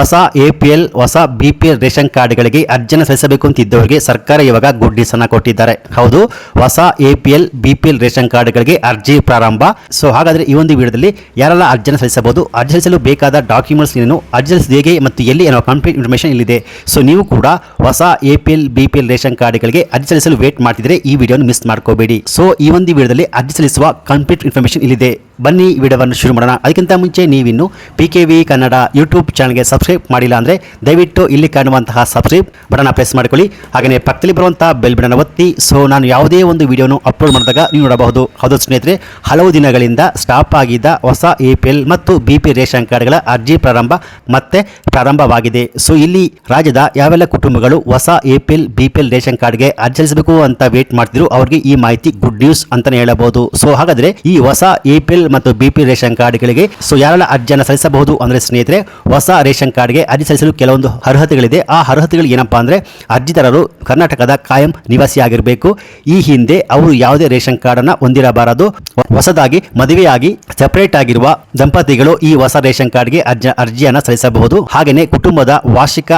ಹೊಸ ಎಪಿಎಲ್ ಹೊಸ BPL ration ಕಾರ್ಡ್ಗಳಿಗೆ ಅರ್ಜಿನ ಸಲ್ಲಿಸಬೇಕು ಅಂತಿದ್ದವರಿಗೆ ಸರ್ಕಾರ ಇವಾಗ ಗುಡ್ ನ್ಯೂಸ್ ಅನ್ನ ಕೊಟ್ಟಿದ್ದಾರೆ. ಹೌದು, ಹೊಸ ಎಪಿಎಲ್ ಬಿಪಿಎಲ್ ರೇಷನ್ ಕಾರ್ಡ್ಗಳಿಗೆ ಅರ್ಜಿ ಪ್ರಾರಂಭ. ಸೊ, ಹಾಗಾದ್ರೆ ಈ ಒಂದು ವಿಡಿಯೋದಲ್ಲಿ ಯಾರೆಲ್ಲ ಅರ್ಜಿನ ಸಲ್ಲಿಸಬಹುದು? ಅರ್ಜಿ ಸಲ್ಲಿಸಲು ಬೇಕಾದ ಡಾಕ್ಯುಮೆಂಟ್ಸ್ ಏನು ಅರ್ಜಿ ಹೇಗೆ ಮತ್ತು ಎಲ್ಲಿ ಏನೋ ಕಂಪ್ಲೀಟ್ ಇನ್ಫಾರ್ಮೇಷನ್ ಇಲ್ಲಿದೆ. ಸೊ, ನೀವು ಕೂಡ ಹೊಸ ಎಪಿಎಲ್ ಬಿಪಿಎಲ್ ರೇಷನ್ ಕಾರ್ಡ್ಗಳಿಗೆ ಅರ್ಜಿ ಸಲ್ಲಿಸಲು ವೇಟ್ ಮಾಡ್ತಿದ್ರೆ ಈ ವಿಡಿಯೋನ ಮಿಸ್ ಮಾಡ್ಕೋಬೇಡಿ. ಸೊ, ಈ ಒಂದು ವಿಡಿಯೋದಲ್ಲಿ ಅರ್ಜಿ ಸಲ್ಲಿಸುವ ಕಂಪ್ಲೀಟ್ ಇನ್ಫಾರ್ಮೇಷನ್ ಇಲ್ಲಿದೆ. ಬನ್ನಿ ವಿಡಿಯೋವನ್ನು ಶುರು ಮಾಡೋಣ. ಅದಕ್ಕಿಂತ ಮುಂಚೆ ನೀವಿನ್ನು P K V Kannada YouTube ಚಾನಲ್ಗೆ ಸಬ್ಸ್ಕ್ರೈಬ್ ಮಾಡಿಲ್ಲ ಅಂದರೆ ದಯವಿಟ್ಟು ಇಲ್ಲಿ ಕಾಣುವಂತಹ ಸಬ್ಸ್ಕ್ರೈಬ್ ಬಟನ್ನ ಪ್ರೆಸ್ ಮಾಡಿಕೊಳ್ಳಿ. ಹಾಗೆಯೇ ಪಕ್ಕದಲ್ಲಿ ಬರುವಂಥ ಬೆಲ್ ಬಟನ್ ಒತ್ತಿ. ಸೊ ನಾನು ಯಾವುದೇ ಒಂದು ವಿಡಿಯೋನು ಅಪ್ಲೋಡ್ ಮಾಡಿದಾಗ ನೀವು ನೋಡಬಹುದು. ಹೌದು ಸ್ನೇಹಿತರೆ, ಹಲವು ದಿನಗಳಿಂದ ಸ್ಟಾಪ್ ಆಗಿದ್ದ ಹೊಸ ಎ ಪಿ ಎಲ್ ಮತ್ತು ಬಿ ಪಿ ರೇಷನ್ ಕಾರ್ಡ್ಗಳ ಅರ್ಜಿ ಪ್ರಾರಂಭ ಮತ್ತೆ ಪ್ರಾರಂಭವಾಗಿದೆ. ಸೊ ಇಲ್ಲಿ ರಾಜ್ಯದ ಯಾವೆಲ್ಲ ಕುಟುಂಬಗಳು ಹೊಸ A P L B P L ration ಕಾರ್ಡ್ಗೆ ಅರ್ಜಿ ಸಲ್ಲಿಸಬೇಕು ಅಂತ ವೇಟ್ ಮಾಡ್ತಿದ್ರು, ಅವರಿಗೆ ಈ ಮಾಹಿತಿ ಗುಡ್ ನ್ಯೂಸ್ ಅಂತಲೇ ಹೇಳಬಹುದು. ಸೊ ಹಾಗಾದ್ರೆ ಈ ಹೊಸ ಎ ಪಿ ಎಲ್ ಮತ್ತು ಬಿ ಪಿ ರೇಷನ್ ಕಾರ್ಡ್ಗಳಿಗೆ ಸೊ ಯಾರೆಲ್ಲ ಅರ್ಜಿಯನ್ನು ಸಲ್ಲಿಸಬಹುದು ಅಂದರೆ ಸ್ನೇಹಿತರೆ, ಹೊಸ ರೇಷನ್ ಕಾರ್ಡ್ಗೆ ಅರ್ಜಿ ಸಲ್ಲಿಸಲು ಕೆಲವೊಂದು ಅರ್ಹತೆಗಳಿದೆ. ಆ ಅರ್ಹತೆಗಳು ಏನಪ್ಪಾ ಅಂದರೆ ಅರ್ಜಿದಾರರು ಕರ್ನಾಟಕದ ಕಾಯಂ ನಿವಾಸಿಯಾಗಿರಬೇಕು. ಈ ಹಿಂದೆ ಅವರು ಯಾವುದೇ ರೇಷನ್ ಕಾರ್ಡನ್ನು ಹೊಂದಿರಬಾರದು. ಹೊಸದಾಗಿ ಮದುವೆಯಾಗಿ ಸೆಪರೇಟ್ ಆಗಿರುವ ದಂಪತಿಗಳು ಈ ಹೊಸ ರೇಷನ್ ಕಾರ್ಡ್ಗೆ ಅರ್ಜಿ, ಅರ್ಜಿಯನ್ನು ಸಲ್ಲಿಸಬಹುದು. ಹಾಗೆಯೇ ಕುಟುಂಬದ ವಾರ್ಷಿಕ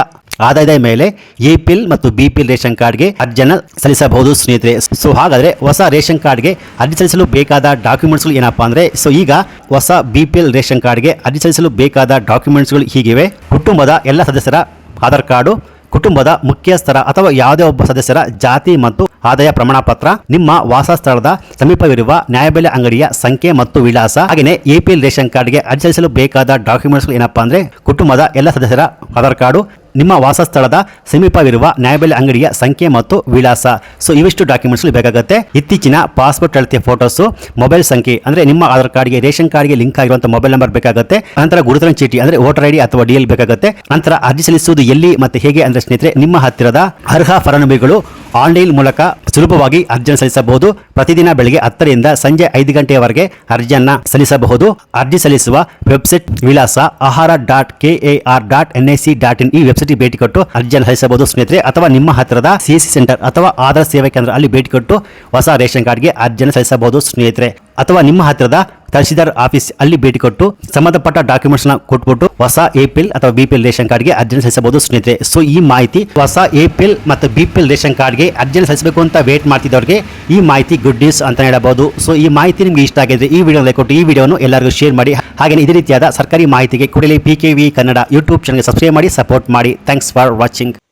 ಆದಾಯದ ಮೇಲೆ ಎಪಿಎಲ್ ಮತ್ತು ಬಿಪಿಎಲ್ ರೇಷನ್ ಕಾರ್ಡ್ಗೆ ಅರ್ಜಿಯನ್ನು ಸಲ್ಲಿಸಬಹುದು. ಸ್ನೇಹಿತರೆ, ಸೊ ಹಾಗಾದರೆ ಹೊಸ ರೇಷನ್ ಕಾರ್ಡ್ಗೆ ಅರ್ಜಿ ಸಲ್ಲಿಸಲು ಬೇಕಾದ ಡಾಕ್ಯುಮೆಂಟ್ಸ್ಗಳು ಏನಪ್ಪಾ ಅಂದ್ರೆ, ಸೊ ಈಗ ಹೊಸ ಬಿಪಿಎಲ್ ರೇಷನ್ ಕಾರ್ಡ್ಗೆ ಅರ್ಜಿ ಸಲ್ಲಿಸಲು ಬೇಕಾದ ಡಾಕ್ಯುಮೆಂಟ್ಸ್ಗಳು ಹೀಗಿವೆ. ಕುಟುಂಬದ ಎಲ್ಲ ಸದಸ್ಯರ ಆಧಾರ್ ಕಾರ್ಡು, ಕುಟುಂಬದ ಮುಖ್ಯಸ್ಥರ ಅಥವಾ ಯಾವುದೇ ಒಬ್ಬ ಸದಸ್ಯರ ಜಾತಿ ಮತ್ತು ಆದಾಯ ಪ್ರಮಾಣ ಪತ್ರ ನಿಮ್ಮ ವಾಸಸ್ಥಳದ ಸಮೀಪವಿರುವ ನ್ಯಾಯಬೆಲೆ ಅಂಗಡಿಯ ಸಂಖ್ಯೆ ಮತ್ತು ವಿಳಾಸ, ಹಾಗೆಯೇ ಎಪಿಎಲ್ ರೇಷನ್ ಕಾರ್ಡ್ಗೆ ಅರ್ಜಿ ಸಲ್ಲಿಸಲು ಬೇಕಾದ ಡಾಕ್ಯುಮೆಂಟ್ಸ್ ಏನಪ್ಪಾ ಅಂದ್ರೆ, ಕುಟುಂಬದ ಎಲ್ಲ ಸದಸ್ಯರ ಆಧಾರ್ ಕಾರ್ಡು ನಿಮ್ಮ ವಾಸಸ್ಥಳದ ಸಮೀಪವಿರುವ ನ್ಯಾಯಬೆಲೆ ಅಂಗಡಿಯ ಸಂಖ್ಯೆ ಮತ್ತು ವಿಳಾಸ. ಸೊ ಇವಿಷ್ಟು ಡಾಕ್ಯುಮೆಂಟ್ಸ್ ಬೇಕಾಗುತ್ತೆ. ಇತ್ತೀಚಿನ ಪಾಸ್ಪೋರ್ಟ್ ಅಳತೆಯ ಫೋಟೋಸು ಮೊಬೈಲ್ ಸಂಖ್ಯೆ, ಅಂದ್ರೆ ನಿಮ್ಮ ಆಧಾರ್ ಕಾರ್ಡ್ಗೆ, ರೇಷನ್ ಕಾರ್ಡ್ಗೆ ಲಿಂಕ್ ಆಗಿರುವಂತಹ ಮೊಬೈಲ್ ನಂಬರ್ ಬೇಕಾಗುತ್ತೆ. ನಂತರ ಗುರುತಿನ ಚೀಟಿ, ಅಂದ್ರೆ ವೋಟರ್ ಐಡಿ ಅಥವಾ ಡಿಎಲ್ ಬೇಕಾಗುತ್ತೆ. ನಂತರ ಅರ್ಜಿ ಸಲ್ಲಿಸುವುದು ಎಲ್ಲಿ ಮತ್ತೆ ಹೇಗೆ, ಅಂದ್ರೆ ಸ್ನೇಹಿತರೆ, ನಿಮ್ಮ ಹತ್ತಿರದ ಅರ್ಹ ಫಲಾನುಭವಿಗಳು ಆನ್ಲೈನ್ ಮೂಲಕ ಸುಲಭವಾಗಿ ಅರ್ಜಿಯನ್ನು ಸಲ್ಲಿಸಬಹುದು. ಪ್ರತಿದಿನ ಬೆಳಗ್ಗೆ ಹತ್ತರಿಂದ ಸಂಜೆ ಐದು ಗಂಟೆಯವರೆಗೆ ಅರ್ಜಿಯನ್ನು ಸಲ್ಲಿಸಬಹುದು. ಅರ್ಜಿ ಸಲ್ಲಿಸುವ ವೆಬ್ಸೈಟ್ ವಿಳಾಸ ahara dot K A R dot N I C dot in. ಈ ವೆಬ್ಸೈಟ್ಗೆ ಭೇಟಿ ಕೊಟ್ಟು ಅರ್ಜಿಯನ್ನು ಸಲ್ಲಿಸಬಹುದು ಸ್ನೇಹಿತರೆ. ಅಥವಾ ನಿಮ್ಮ ಹತ್ತಿರದ ಸಿಎಸ್ಸಿ ಸೆಂಟರ್ ಅಥವಾ ಆಧಾರ್ ಸೇವಾ ಕೇಂದ್ರ ಅಲ್ಲಿ ಭೇಟಿ ಕೊಟ್ಟು ಹೊಸ ರೇಷನ್ ಕಾರ್ಡ್ಗೆ ಅರ್ಜಿಯನ್ನು ಸಲ್ಲಿಸಬಹುದು ಸ್ನೇಹಿತರೆ. ಅಥವಾ ನಿಮ್ಮ ಹತ್ತಿರದ ತಹಶೀಲ್ದಾರ್ ಆಫೀಸ್ ಅಲ್ಲಿ ಭೇಟಿ ಕೊಟ್ಟು ಸಂಬಂಧಪಟ್ಟ ಡಾಕ್ಯುಮೆಂಟ್ಸ್ನ ಕೊಟ್ಬಿಟ್ಟು ಹೊಸ ಎಪಿಎಲ್ ಅಥವಾ ಬಿಪಿಎಲ್ ರೇಷನ್ ಕಾರ್ಡ್ಗೆ ಅರ್ಜಿ ಸಲ್ಲಿಸಬಹುದು ಸ್ನೇಹಿತರೆ. ಸೊ ಈ ಮಾಹಿತಿ ಹೊಸ ಎಪಿಎಲ್ ಮತ್ತು ಬಿಪಿಎಲ್ ರೇಷನ್ ಕಾರ್ಡ್ಗೆ ಅರ್ಜಿ ಸಲ್ಲಿಸಬೇಕು ಅಂತ ವೇಟ್ ಮಾಡ್ತಿದ್ದವರಿಗೆ ಈ ಮಾಹಿತಿ ಗುಡ್ ನ್ಯೂಸ್ ಅಂತ ಹೇಳಬಹುದು. ಸೊ ಈ ಮಾಹಿತಿ ನಿಮಗೆ ಇಷ್ಟ ಆಗಿದ್ರೆ ಈ ವಿಡಿಯೋ ಕೊಟ್ಟು ಈ ವಿಡಿಯೋನು ಎಲ್ಲರಿಗೂ ಶೇರ್ ಮಾಡಿ. ಹಾಗೆ ಇದೇ ರೀತಿಯಾದ ಸರ್ಕಾರಿ ಮಾಹಿತಿಗೆ ಕೂಡಲೇ P K V Kannada YouTube ಚಾನಲ್ಗೆ ಸಬ್ಸ್ಕ್ರೈಬ್ ಮಾಡಿ ಸಪೋರ್ಟ್ ಮಾಡಿ. Thanks for watching